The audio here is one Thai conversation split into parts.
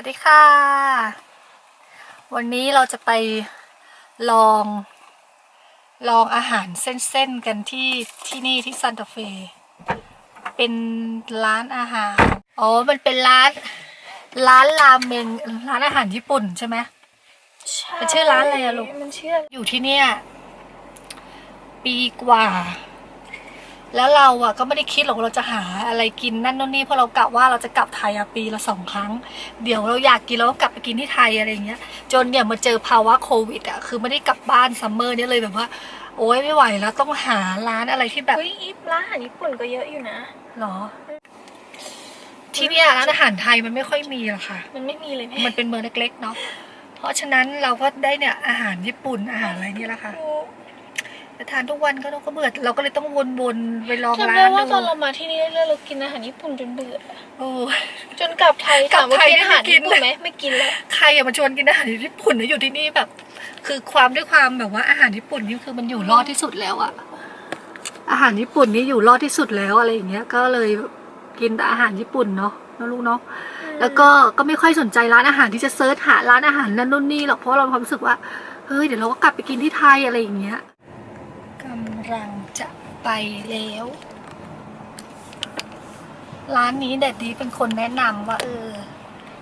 วัสดีค่ะ วันนี้เราจะไปลอง ลองอาหารเส้นๆ กันที่ที่นี่ที่ซันตาเฟ เป็นร้านอาหาร อ๋อ มันเป็นร้าน ร้านราเมงร้านอาหารญี่ปุ่นใช่ไหมมันชื่อร้านอะไรอะลูก มันชื่ออยู่ที่เนี่ย ปีกว่า แล้วเราอะก็ไม่ได้คิดหรอกว่าเราจะหาอะไรกินนั่นนู่นนี่เพราะเรากะว่าเราจะกลับไทยอะปีละสองครั้ง เดี๋ยวเราอยากกินเราก็กลับไปกินที่ไทยอะไรอย่างเงี้ย จนเนี่ยมาเจอภาวะโควิดอะคือไม่ได้กลับบ้านซัมเมอร์เนี่ยเลยแบบว่า โอ๊ยไม่ไหวแล้วต้องหาร้านอะไรที่แบบเฮ้ยอีฟร้านอาหารญี่ปุ่นก็เยอะอยู่นะ หรอ ที่เนี่ยร้านอาหารไทยมันไม่ค่อยมีหรอกค่ะ มันไม่มีเลยแม่มันเป็นเมืองเล็กๆเนาะเพราะฉะนั้นเราก็ได้เนี่ยอาหารญี่ปุ่นอาหารอะไรเนี่ยแหละค่ะ แต่ทานทุกวันก็เราก็เบื่อเราก็เลยต้องวนๆไปลองจำร้าได้นว่าตดูอนเรามาที่นี่เรื่อยๆเรากินอาหารญี่ปุ่นจนเบื่อ โอ้ จนกลับไทยกลับถามว่าไทยกินอาหารไม่กิน ญี่ปุ่นไหมไม่กินแล้วใครอะมาชวนกินอาหารญี่ปุ่นนะอยู่ที่นี่แบบ คือความด้วยความแบบว่าอาหารญี่ปุ่นนี่คือมันอยู่รอดที่สุดแล้วอะอาหารญี่ปุ่นนี่อยู่รอดที่สุดแล้วอะไรอย่างเงี้ย ก็เลยกินแต่อาหารญี่ปุ่นเนาะนะลูกเนาะ แล้วก็ก็ไม่ค่อยสนใจร้านอาหารที่จะเซิร์ชหาร้านอาหารนั่นนู่นนี่หรอกเพราะเรามีความรู้สึกว่าเฮ้ยเดี๋ยวเราก็กลับไปกินที่ไทยอะไรอย่างเงี้ยกำ ลังจะไปแล้ว ร้านนี้แดดดีเป็นคนแนะนำว่า เออ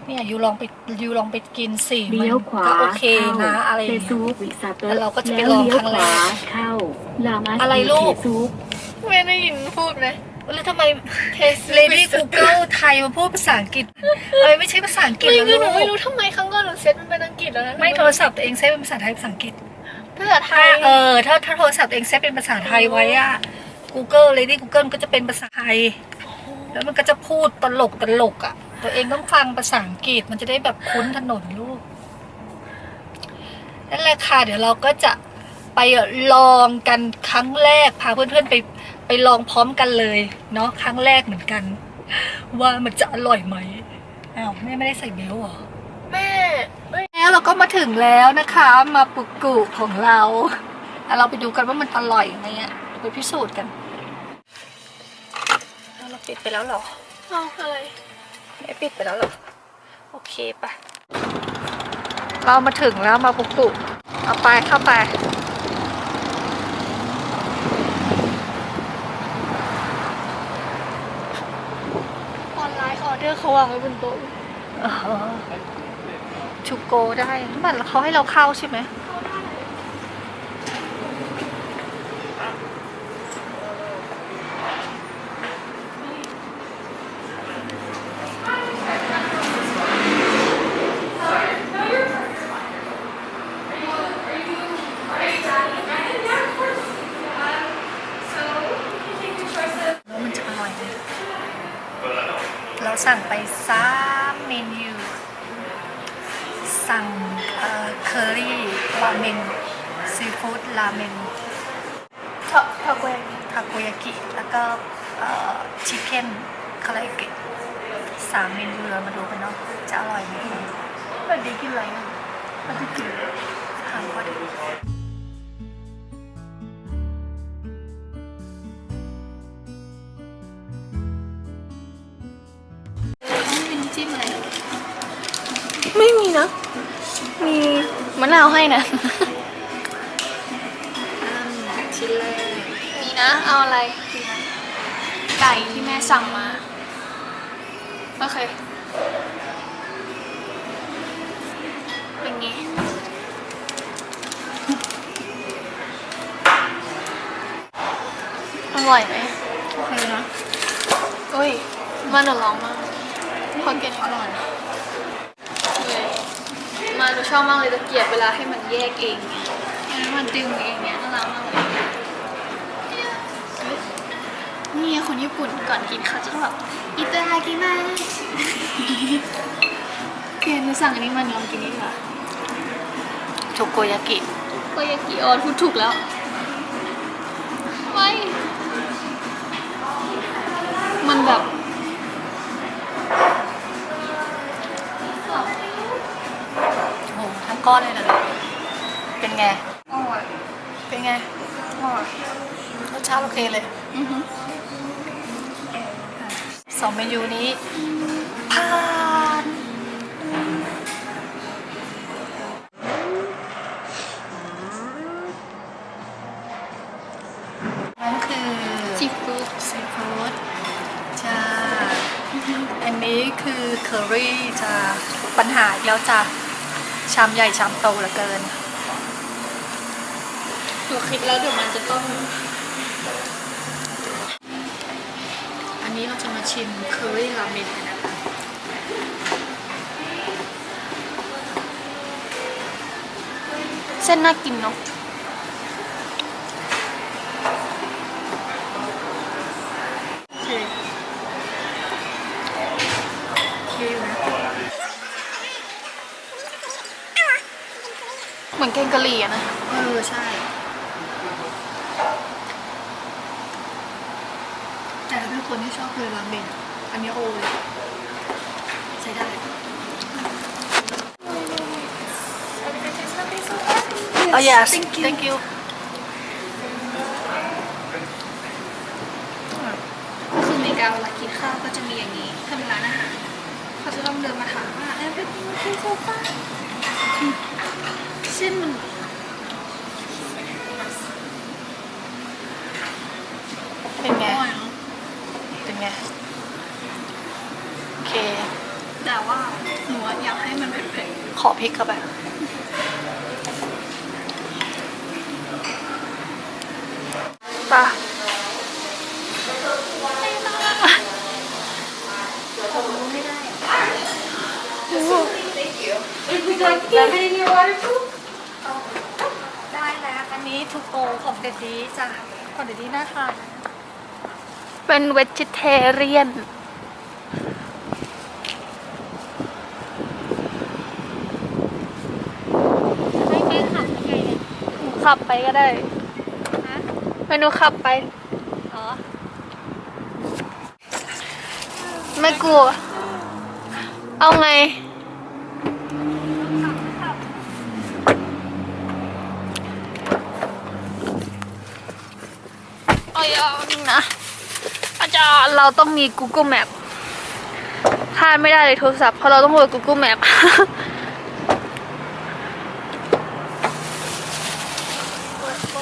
เนี่ยยูลองไปยูลองไปกินสิมันเลี้ยวขวาก็โอเคนะเข้าอะไรอเซย่างซูเงี้ยวิซาเตอแล้วร์เราก็จะไปแล้วลองเลี้ยควรั้งขแรวากเข้าลามาสอะไรลูกเทซุปไม่ได้ยินพูดเลยแล้วทำไมเลดี้กูเกิลไทยมาพูดภาษาอังกฤษเอ้ยไม่ใช่ภาษาอังกฤษไม่แล้วคือหนูลูไม่กรู้ทำไมครั้งก่อนหนูเซตมันเป็นอังกฤษแล้วนะไม่โทรศัพท์ตัวเองเซฟเป็นภาษาไทยภาษาอังกฤษ ภาษาไทถ้าเออถ้าถ้าโทรศัพท์เองเซฟเป็นภาษาไทยไว้อะ Google Lady Google ก็จะเป็นภาษาไทย แล้วมันก็จะพูดตลกตลกอะตัวเองต้องฟังภาษาอังกฤษมันจะได้แบบคุ้นถนนลูกนั่นแหละค่ะ เดี๋ยวเราก็จะไปลองกันครั้งแรกพาเพื่อนๆไปไปลองพร้อมกันเลยเนาะครั้งแรกเหมือนกัน ว่ามันจะอร่อยไหมอ้าวแม่ไม่ได้ใส่เบลต์เหรอแม่ แล้วเราก็มาถึงแล้วนะคะ มาปุกกุของเราอะเราไปดูกันว่ามันอร่อยไหมอะไปพิสูจน์กันแล้วเราปิดไปแล้วเหรอเอาอะไรไม่ปิดไปแล้วเหรอ โอเคปะเรามาถึงแล้วมาปุกกุเอาไปเข้าไปออนไลน์ออเดอร์เขาวางไว้บนโต๊ะอ๋อ ชูโกได้มันเขาให้เราเข้าใช่ไหมแล้วมันจะอร่อยไหมเราสั่งไปสามเมนู สั่งเคอรี่ราเมนซีฟู้ดราเมนทาทาโกยากิทาโกยากิ แล้วก็ชิคเก้นคาราเกะสามเมนูเรามาดูกันเนาะจะอร่อยไหมแบบดีกินอะไรนะมันจะกินทางก็ดี มะนาวให้นะ ชิ้นแรกมีนะ เอาอะไร ไก่ที่แม่สั่งมา โอเค เป็นไง อร่อยไหมโอเคนะ อุ้ย มันหนูร้องมากคนเก่งอร่อยเลย มาหนูชอบมากเลยตะเกียบเวลาให้มันแยกเองเนี่ยแล้วมันดึงเองเนี่ยน่ารักมากเลยนี่คนญี่ปุ่นก่อนกินเขาจะแบบอิตาลีกิมาเพียนหนูสั่งอันนี้มันลองกินนี่ค่ะโชโกยากิโกยากิออนพูดถูกแล้วไม่มันแบบ ก้อนเลยนะเป็นไง อร่อยเป็นไงอร่อยรสชาติโอเคเลยสองเมนูนี้ผ่านนั่นคือซีฟู้ดซีฟู้ดจ้า อันนี้คือเคอรี่จ้าปัญหาอีกแล้วจ้า ชามใหญ่ชามโตเหลือเกินหนูคิดแล้วเดี๋ยวมันจะต้อง อันนี้เราจะมาชิมเคอรี่ราเมนกันนะคะเส้นน่ากินเนาะ โอเคโอเคอยู่นะ เหมือนแกงกะหรี่อะนะ เออ ใช่ แต่ถ้าเป็นคนที่ชอบเลยราเมนอันนี้โอเลยใช้ได้ Oh yes thank you thank you ก็คืออเมริกาเวลากินข้าวก็จะมีอย่างนี้ถ้าเป็นร้านอาหารเขาจะต้องเดินมาถามว่าเอ้ยเป็นเป็นโซฟา เส้นมันเป็นไงอร่อยเนอะเป็นไง โอเค แต่ว่าหนูอะอยากให้มันเผ็ดขอพริกเข้าไปปะได้แล้วอั นนี้ทูโกของเดดดี้จ้ะของเดดดี้น่าทานนะๆเป็นเวจิเทเรียนให้แม่ขับยังไงเนี่ยหนูขับไปก็ได้ฮะไปหนูขับไป อ๋อไม่กลัว เอาไง เอาอ ย่างนะ อาจารย์เราต้องมี Google Map พลาดไม่ได้เลยโทรศัพท์เพราะเราต้องเปิด Google Map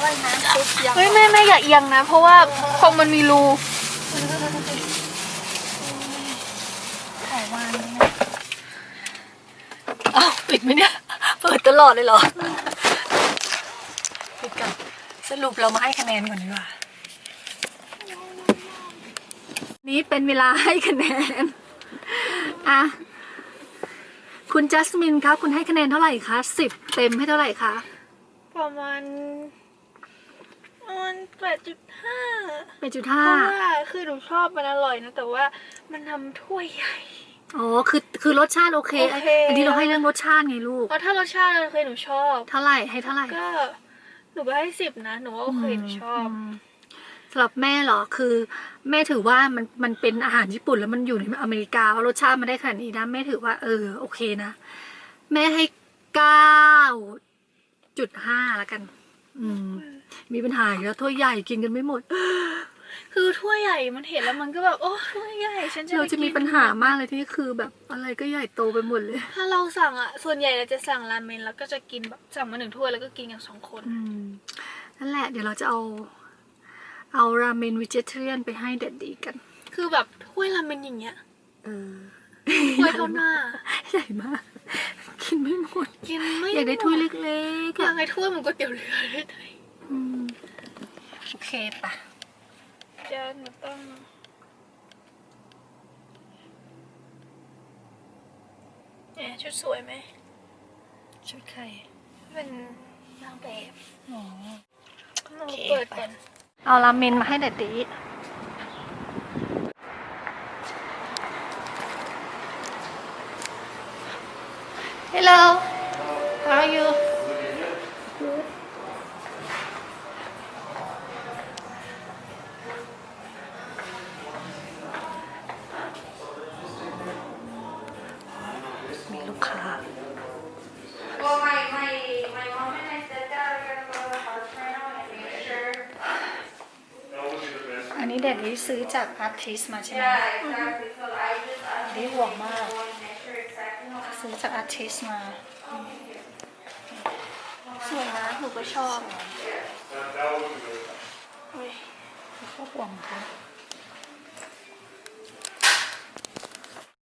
ว่ายน้ำปุ๊บยังเฮ้ยไม่ไม่อย่าเอียงนะ เพราะว่าคงมันมีรูขอวางนะอ้าวปิดไหมเนี่ย เปิดตลอดเลยเหรอ ปิดกัน สรุปเรามาให้คะแนนก่อนดีกว่า นี้เป็นเวลาให้คะแนน อะ คุณจัสมินคะคุณให้คะแนนเท่าไหร่คะสิบเต็มให้เท่าไหร่คะ ประมาณประมาณแปดจุดห้าเป็นจุดเพห้าราะว่าคือหนูชอบมันอร่อยนะ แต่ว่ามันทำถ้วยใหญ่ อ๋อ คือ คือรสชาติโอเค โอเค อันนี้เราให้เรื่องรสชาติไงลูก เพราะถ้ารสชาติโอเคหนูชอบ เท่าไหร่ให้เท่าไหร่ ก็หนูไปให้สิบนะ หนูว่าโอเคหนูชอบ ม สำหรับแม่เหรอคือ แม่ถือว่ามันมันเป็นอาหารญี่ปุ่นแล้วมันอยู่ในอเมริกาว่ารสชาติมันได้ขนาดนี้นะแม่ถือว่าเออโอเคนะ แม่ให้เก้าจุดห้าแล้วกัน อืม มีปัญหาอีกแล้วถ้วยใหญ่กินกันไม่หมด คือถ้วยใหญ่มันเห็นแล้วมันก็แบบโอ้ถ้วยใหญ่ฉันจะเราไปจะมีกินปัญหามากเลยที่คือแบบอะไรก็ใหญ่โตไปหมดเลย ถ้าเราสั่งอะ ส่วนใหญ่เราจะสั่งราเมนแล้วก็จะกินแบบสั่งมาหนึ่งถ้วยแล้วก็กินกันสองคนอืมนั่นแหละเดี๋ยวเราจะเอา เอาราเมนวิเจเทเรียนไปให้เด็ดดีกัน คือแบบถ้วยราเมนอย่างเงี้ยเออถ้วยเท่าหน้า ใหญ่มาก กินไม่หมด กินไม่อยากได้ถ้วยเล็กๆอยาอะกได้ถ้วยเหมือนก๋วยเตี๋ยวเรือได้ไหมอืมโอเคปะเดี๋ยวหนูต้องเนี่ยชุดสวยไหม ชุดใคร เป็นนางแบบอ๋อเราโอเคเปิดก่อน เอาราเมนมาให้เด็ดดีฮัลโหล how are you อันนี้เด็ดดีซื้อจากอาร์ติสมาใช่ไหม Yeah, exactly. So I just, I ดีห่วงมาก go and make sure exactly how much. ซื้อจากอาร์ติสมา สวยนะหนูก็ชอบเฮ้ยเขาก็ห่วงเขาเ